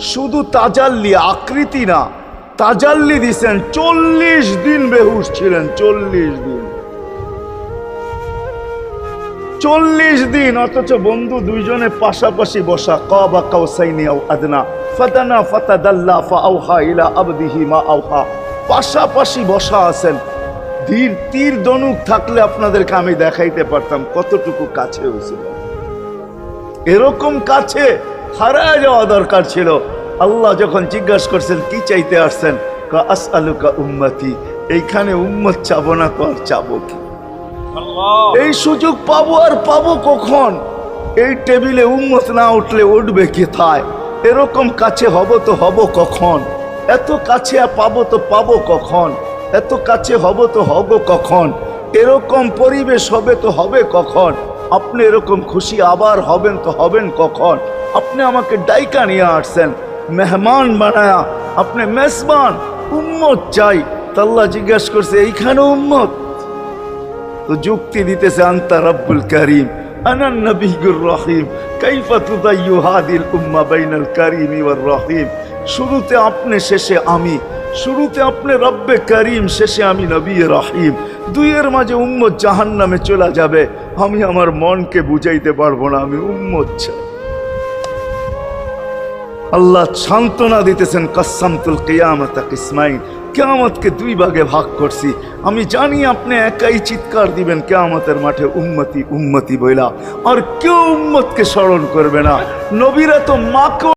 শুধু তাজাল্লি, আকৃতি না। তাজাল্লি দিছেন চল্লিশ দিন বেহুশ ছিলেন, চল্লিশ দিন। চল্লিশ দিন, অথচ বন্ধু দুইজনে পাশাপাশি বসা, কাবা কাউসাইনি আও আদনা ফাতানা ফাতাদাল্লা ফাআউহা ইলা আবদিহি মা আউহা পাশাপাশি বসা আছেন। ধীর তীর দনুক থাকলে আপনাদেরকে আমি দেখাইতে পারতাম কতটুকু কাছে হয়েছিল। এরকম কাছে হারায় যাওয়া দরকার ছিল। আল্লাহ যখন জিজ্ঞাসা করছেন কি চাইতে আসছেন? কা আস আলুকা উম্মতি এইখানে উম্মত চাবো না কর চাবো কি? এই সুযোগ পাবো আর পাবো কখন? এই টেবিলে উম্মত না উঠলে উঠবে কোথায়? এরকম কাছে হব তো হব কখন? এত কাছে আর পাবো তো পাবো কখন? এত কাছে হব তো হব কখন? এরকম পরিবেশ হবে তো হবে কখন? আপনি এরকম খুশি আবার হবেন তো হবেন কখন? আপনি আমাকে ডাইকা নিয়ে আসছেন, মেহমান বানায়া, আপনি মেসবান উম্মত চাই। তাল্লা জিজ্ঞেস করছে, এইখানে উম্মত? তো যুক্তি দিতেছে, আন্তা রব্বুল করিম করিম রহিম। শুরুতে আপনি, শেষে আমি। শুরুতে আপনি, রব্বে করিম, শেষে আমি রহিম। দুইয়ের মাঝে চলে যাবে। আমি আমার মনকে বুঝাইতে পারব না, আমি উম্মত চাই। আল্লাহ সান্ত্বনা দিতেছেন কাসামতুল কেয়ামত কিসমাইন। কেয়ামতকে দুই ভাগে ভাগ করছি। আমি জানি আপনি একাই চিৎকার দিবেন, কেয়ামতের মাঠে উম্মতি উম্মতি বইলা। আর কেউ উম্মতকে স্মরণ করবে না। নবীরা তো মাকে